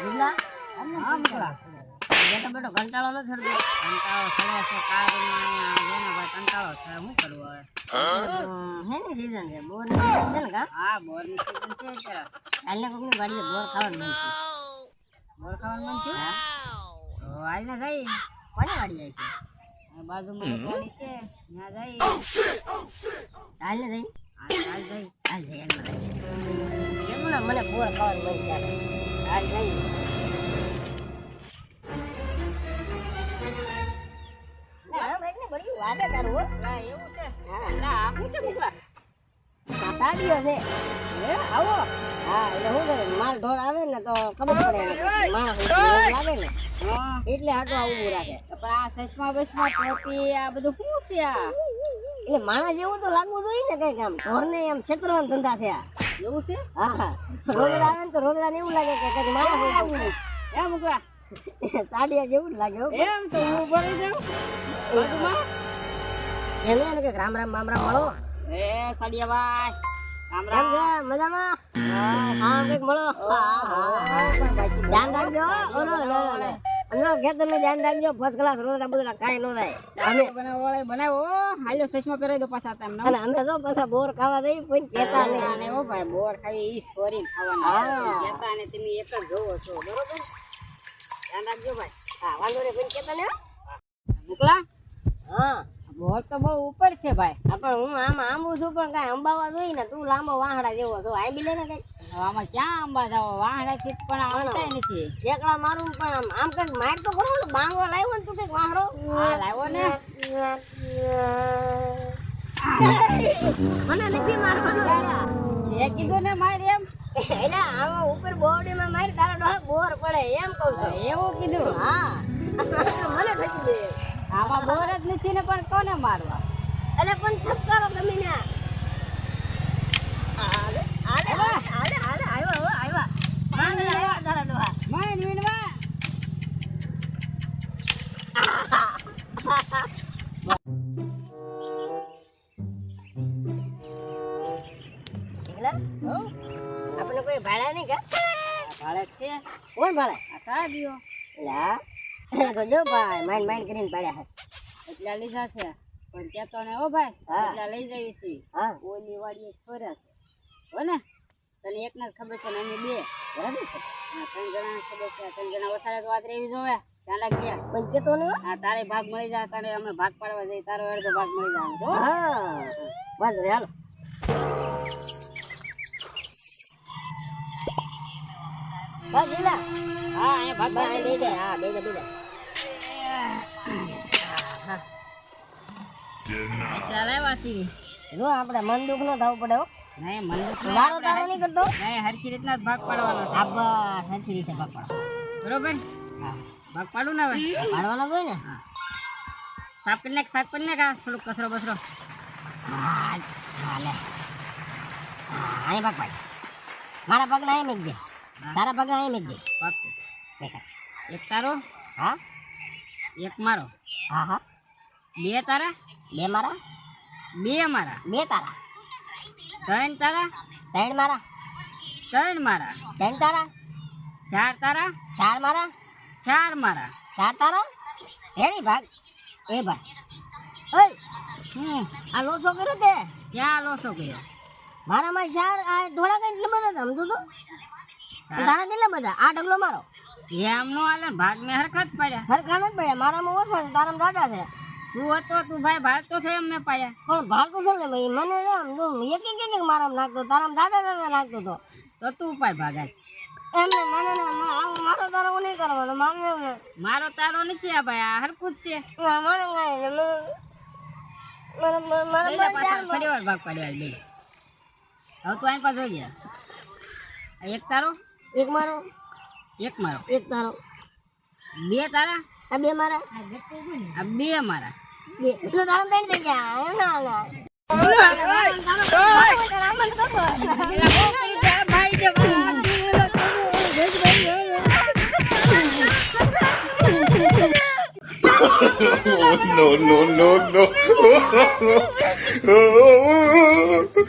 હા મોકલા. બેઠો બેઠો કંટાળો ન થતો કંટાળો ચડે છે કારમાં અહીંયા ને ભાઈ કંટાળો છે શું કરવું હવે? હેની સીઝન છે બોર સીઝન છે ને કા? હા બોરની સીઝન છે અત્યારે. કોકની વાડીએ બોર ખાવાનું મન થયું. બોર ખાવાનું મન તો આવીને જઈ. કોની વાડી આવી છે? બાજુમાં ગાડી છે. ત્યાં જઈ. જઈ? હાલ હાલ જઈ. હાલ જઈ હાલ કેવું ના મને બોર ખાવાનું મન જઈ છે સાડીઓ છે આવો હા એટલે શું કરે માલ ઢોર આવે ને તો ખબર પડે માણસ લાગે ને હા એટલે આટલું આવું રાખે પણ આ સસમા બસમા ટોપી આ બધું શું છે? આ એટલે માણસ જેવું તો લાગવું જોઈએ ને કંઈક આમ. ઢોર ને એમ ક્ષેત્ર ધંધા છે આ એવું છે? હા. હા. આવે ને તો રોગડા ને એવું લાગે કે. હે સાડિયા જેવું જ લાગે. એમ તો હું ભરી જાઉં. એને એને કંઈક રામ રામ બામ રામ મળો. એ સડિયાભાઈ રામ રામ. છે? મજામાં? હા. કંઈક મળો. ધ્યાન રાખજો. ઓલો લો લો લો ખેતરનું ધ્યાન રાખજો ફર્સ્ટ ક્લાસ રોગડા બધા કાંઈ ન થાય. અમે બનાવો વાળે બનાવો હાલ્યો સચમાં પહેરાઈ દો પાછા તમને અને અમે તો પાછા બોર ખાવા દઈ કોઈ કહેતા નહીં. અને ઓ ભાઈ બોર ખાવી ઈ સોરી ખાવાનું. કહેતા ને તમે એક જ જોવો છો બરોબર? ધ્યાન રાખજો ભાઈ. હા વાંધો રે કોઈ કહેતા ને હો. મોકલા. હા. બોર તો બહુ ઉપર છે ભાઈ. પણ હું આમ આંબુ છું પણ કાંઈ અંબાવા જોઈએ ને તું લાંબો વાહડા જેવો છો. આઈ બી લે ને હવે આમાં ક્યાં આંબા જાવ વાહડાથી પણ આવતા નથી. ઠેકડા મારું પણ આમ આમ કંઈક માર તો કરો ને બાંગો લાવ્યો ને તું કંઈક વાહડો હા લાવ્યો ને. મને નથી મારવાનો એ કીધું ને મારે એમ. એટલે આમાં ઉપર બોડીમાં માર તારો ડોહા બોર પડે એમ કહું છું. એવું કીધું. હા મને ઠકી દે આમાં બોર જ નથી ને પણ કોને મારવા? એટલે પણ ઠપકારો તમે ને આલે આલે આલે આલે આવ્યો હો આવ્યો આલે આવ્યો તારા ડોહા માર વીણવા એકલા આપણે કોઈ ભાડા નહીં કા? ભાડે છે? કોણ ભાડે? આ દિયો લા તો જો ભાઈ માઈન માઇન્ડ કરીને પડ્યા છે. એટલા લીધા છે. પણ કેતો ને ઓ ભાઈ એટલા લઈ જઈએ છીએ. હા. ઓલી વાડી છોર્યા છે. હો ને? તને એક ના જ ખબર છે ને અમે બે. બરાબર છે. ત્રણ જણા ખબર છે. ત્રણ જણા વધારે તો વાત રહેવી જોવે. ધ્યાન રાખજે પણ કેતો હો. તારે ભાગ મળી જાય તારે અમે ભાગ પાડવા જઈએ તારો અડધો ભાગ મળી જાય હો હા વાંધો હાલો. બસ હા અહીંયા ભાગ જાય. હા જો આપણે મન દુઃખ નો થવું પડે હો. નહીં મને મારો તારો નહીં કરતો. નહીં હરખી રીતના ભાગ પાડવાનો છે. આ બસ સરખી રીતે ભાગ પાડો બરોબર? ભાગ પાડું ને હવે? પાડવાનો હોય ને? સાફ કરી નાખ સાફ કરી નાખ આ થોડુંક કચરો બસરો હાલે હા હા અહીં ભાગ પાડ. મારા પગને અહીં મેકજે તારા પગને અહીં મેકજે બેકાર એક તારો હા? એક મારો. હા હા. બે તારા? બે મારા? બે મારા. બે તારા. ત્રણ તારા? ત્રણ મારા. ત્રણ મારા. ત્રણ તારા? ચાર તારા? ચાર મારા? ચાર મારા. ચાર તારા? રેડી ભાગ. એ ભાઈ ઓય હમ આ લોસો કર્યો તે? ક્યાં લોસો કર્યો? મારામાં ચાર આ થોડા કઈ નંબર હતા સમજો તો? તારા કેટલા બધા? આ ઢગલો મારો. એમ નો હાલે ભાગ મેં હરખત પાડ્યા. હરખા જ પડ્યા મારામાં ઓછા છે તારામાં દાદા છે. તું હતો તું ભાઈ ભાગ તો થયો અમને પાયા પણ ભાગ તો છે ને ભાઈ મને આમ એક એક મારામાં નાખતો તારામાં દાદા દાદા નાખતો તો. તો તું પાય ભાગ આજ. એમને મને ના મારો તારો નહીં કરવાનો મારે એવું મારો તારો નથી આ ભાઈ આ હરખું જ છે. ના, મારે નહીં. મને- મને- મને- મને લઈ જા બસ પાછા, ચાર ફરી વાર ભાગ પાડ્યો આજ હવે તું અહીં પાછો ગયા એક તારો? એક મારો. એક મારો. એક તારો. બે તારા? આ બે મારા. આ બે મારા. બે. એટલે તારા ત્રણ થઈ ગયા. એમ ના ના Oh, no, no, no, no.